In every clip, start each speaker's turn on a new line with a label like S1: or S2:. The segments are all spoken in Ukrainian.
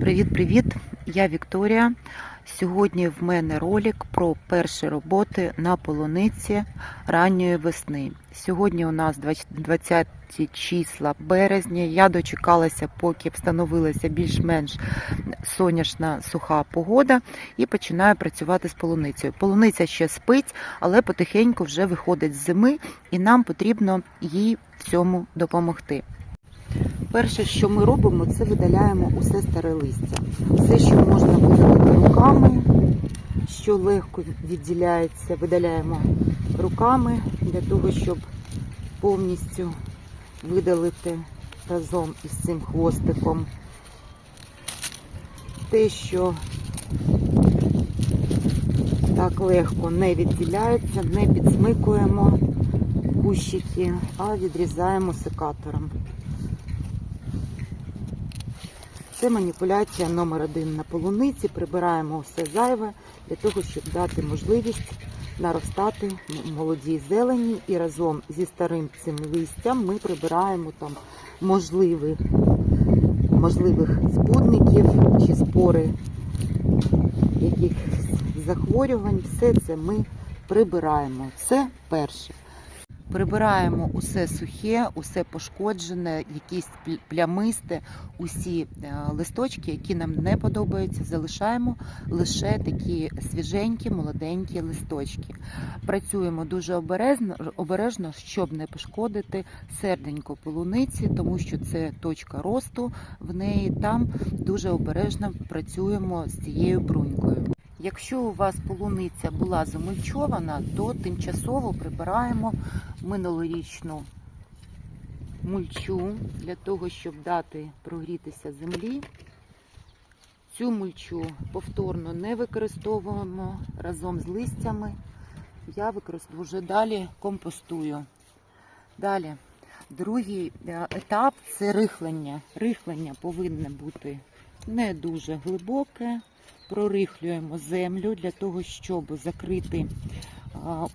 S1: Привіт-привіт! Я Вікторія. Сьогодні в мене ролик про перші роботи на полуниці ранньої весни. Сьогодні у нас 20 числа березня. Я дочекалася, поки встановилася більш-менш сонячна суха погода, і починаю працювати з полуницею. Полуниця ще спить, але потихеньку вже виходить з зими, і нам потрібно їй в цьому допомогти. Перше, що ми робимо, це видаляємо усе старе листя. Все, що можна видалити руками, що легко відділяється, видаляємо руками для того, щоб повністю видалити разом із цим хвостиком те, що так легко не відділяється, не підсмикуємо кущики, а відрізаємо секатором. Це маніпуляція номер один на полуниці. Прибираємо все зайве для того, щоб дати можливість наростати молодій зелені. І разом зі старим цим листям ми прибираємо там можливих, можливих збудників чи спори якихось захворювань. Все це ми прибираємо. Це перше. Прибираємо усе сухе, усе пошкоджене, якісь плямисте, усі е, листочки, які нам не подобаються, залишаємо лише такі свіженькі, молоденькі листочки. Працюємо дуже обережно, обережно, щоб не пошкодити серденько полуниці, тому що це точка росту в неї. Там дуже обережно працюємо з цією брунькою. Якщо у вас полуниця була замульчована, то тимчасово прибираємо минулорічну мульчу для того, щоб дати прогрітися землі. Цю мульчу повторно не використовуємо разом з листями. Я використовую вже далі компостую. Далі, другий е, етап це рихлення. Рихлення повинне бути не дуже глибоке прорихлюємо землю для того, щоб закрити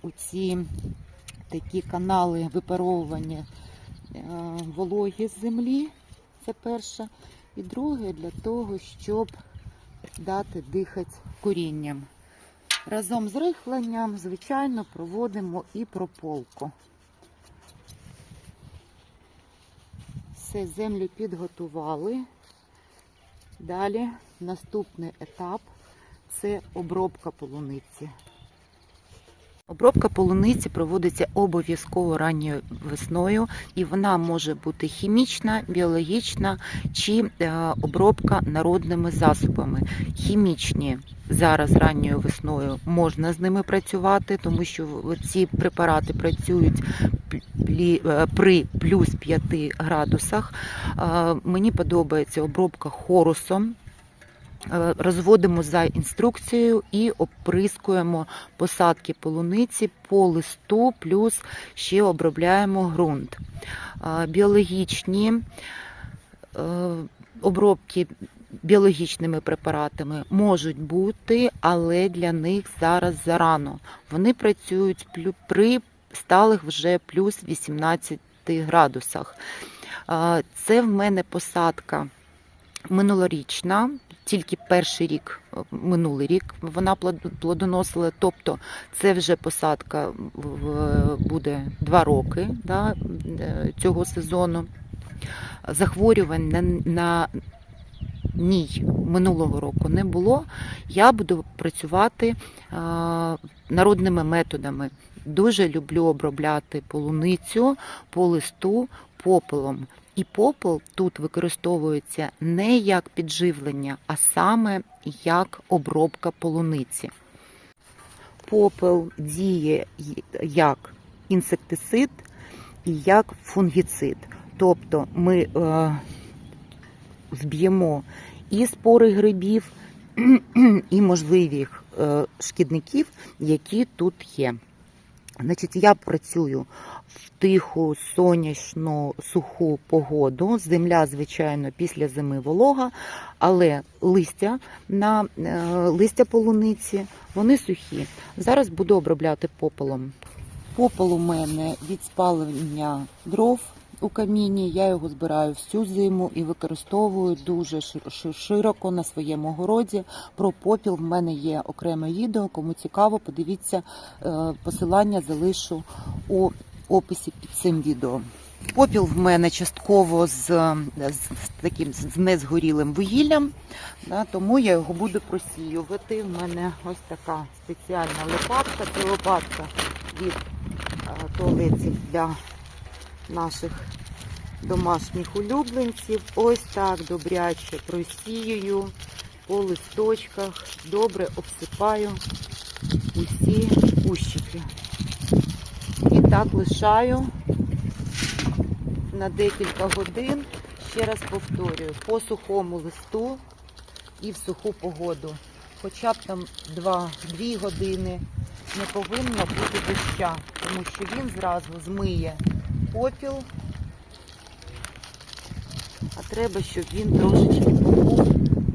S1: оці такі канали випаровування а, вологі з землі. Це перше. І друге для того, щоб дати дихати корінням. Разом з рихленням, звичайно, проводимо і прополку. Все, землю підготували. Далі наступний етап це обробка полуниці. Обробка полуниці проводиться обов'язково ранньою весною, і вона може бути хімічна, біологічна чи е, обробка народними засобами. Хімічні зараз ранньою весною можна з ними працювати, тому що ці препарати працюють при плюс 5 градусах. Мені подобається обробка хорусом. Е, розводимо за інструкцією і оприскуємо посадки полуниці по листу, плюс ще обробляємо ґрунт. Біологічні е, обробки біологічними препаратами можуть бути, але для них зараз зарано. Вони працюють при сталих вже плюс 18 градусах. Це в мене посадка минулорічна, тільки перший рік, минулий рік вона плодоносила, тобто це вже посадка буде два роки да, е, цього сезону. Захворювань на, на ній минулого року не було. Я буду працювати а, народними методами. Дуже люблю обробляти полуницю по листу попелом. І попел тут використовується не як підживлення, а саме як обробка полуниці. Попел діє як інсектицид і як фунгіцид. Тобто ми е, зб'ємо і спори грибів, і можливих е, шкідників, які тут є. Значить, я працюю в тиху, сонячну, суху погоду. Земля, звичайно, після зими волога, але листя на е, листя полуниці вони сухі. Зараз буду обробляти попелом. Попел у мене від спалення дров у каміні. Я його збираю всю зиму і використовую дуже шир- шир- широко на своєму городі. Про попіл в мене є окреме відео. Кому цікаво, подивіться е, посилання залишу у описі під цим відео. Попіл в мене частково з, з, таким з незгорілим вугіллям, да, тому я його буду просіювати. В мене ось така спеціальна лопатка. Це лопатка від е, туалетів для наших домашніх улюбленців. Ось так добряче просіюю по листочках, добре обсипаю усі кущики. І так лишаю на декілька годин. Ще раз повторюю, по сухому листу і в суху погоду. Хоча б там 2-2 години не повинно бути доща, тому що він зразу змиє попіл. А треба, щоб він трошечки побув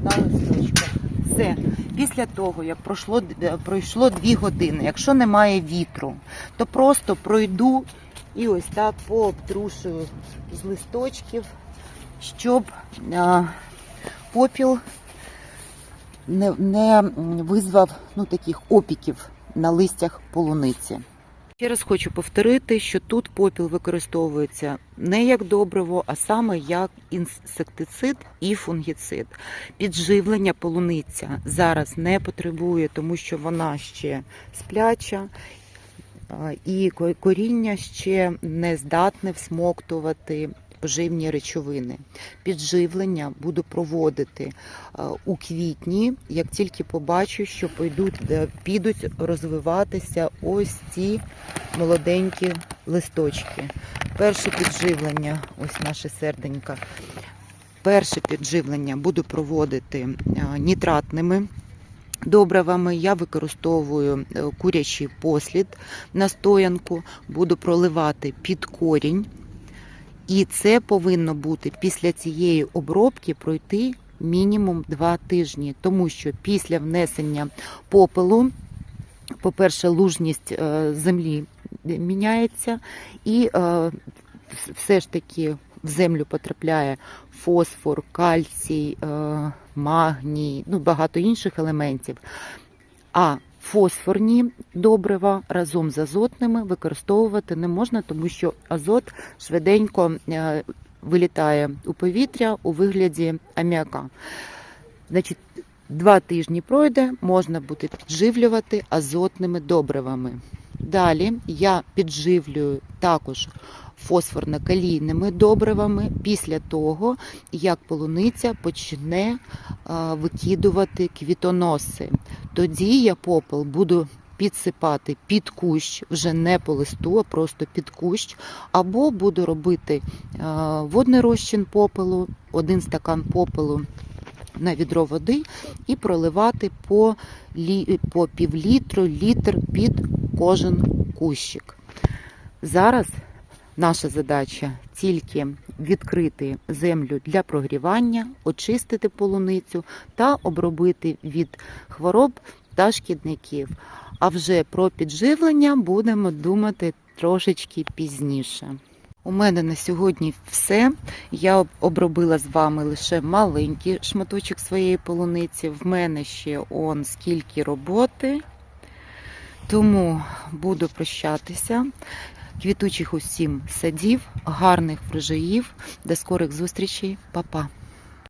S1: на листочках. Все. Після того, як пройшло, е, пройшло 2 години, якщо немає вітру, то просто пройду і ось так пообтрушую з листочків, щоб а, попіл не, не визвав ну, таких опіків на листях полуниці. Ще раз хочу повторити, що тут попіл використовується не як добриво, а саме як інсектицид і фунгіцид. Підживлення полуниця зараз не потребує, тому що вона ще спляча і коріння ще не здатне всмоктувати поживні речовини. Підживлення буду проводити у квітні, як тільки побачу, що пойдуть, е, підуть розвиватися ось ці молоденькі листочки. Перше підживлення, ось наше серденька. Перше підживлення буду проводити нітратними добривами. Я використовую е, курячий послід настоянку, буду проливати під корінь. І це повинно бути після цієї обробки пройти мінімум 2 тижні, тому що після внесення попелу, по-перше, лужність е, землі міняється, і е, все ж таки в землю потрапляє фосфор, кальцій, е, магній, ну багато інших елементів. А фосфорні добрива разом з азотними використовувати не можна, тому що азот швиденько е, вилітає у повітря у вигляді аміака. Значить, два тижні пройде, можна буде підживлювати азотними добривами. Далі я підживлюю також фосфорно-калійними добривами після того, як полуниця почне викидувати квітоноси. Тоді я попел буду підсипати під кущ, вже не по листу, а просто під кущ, або буду робити а, водний розчин попелу, один стакан попелу на відро води і проливати по, по півлітру, літр під кожен кущик. Зараз наша задача тільки відкрити землю для прогрівання, очистити полуницю та обробити від хвороб та шкідників. А вже про підживлення будемо думати трошечки пізніше. У мене на сьогодні все. Я обробила з вами лише маленький шматочок своєї полуниці. В мене ще он скільки роботи. Тому буду прощатися. Квітучих усім садів, гарних врожаїв. До скорих зустрічей, Па-па!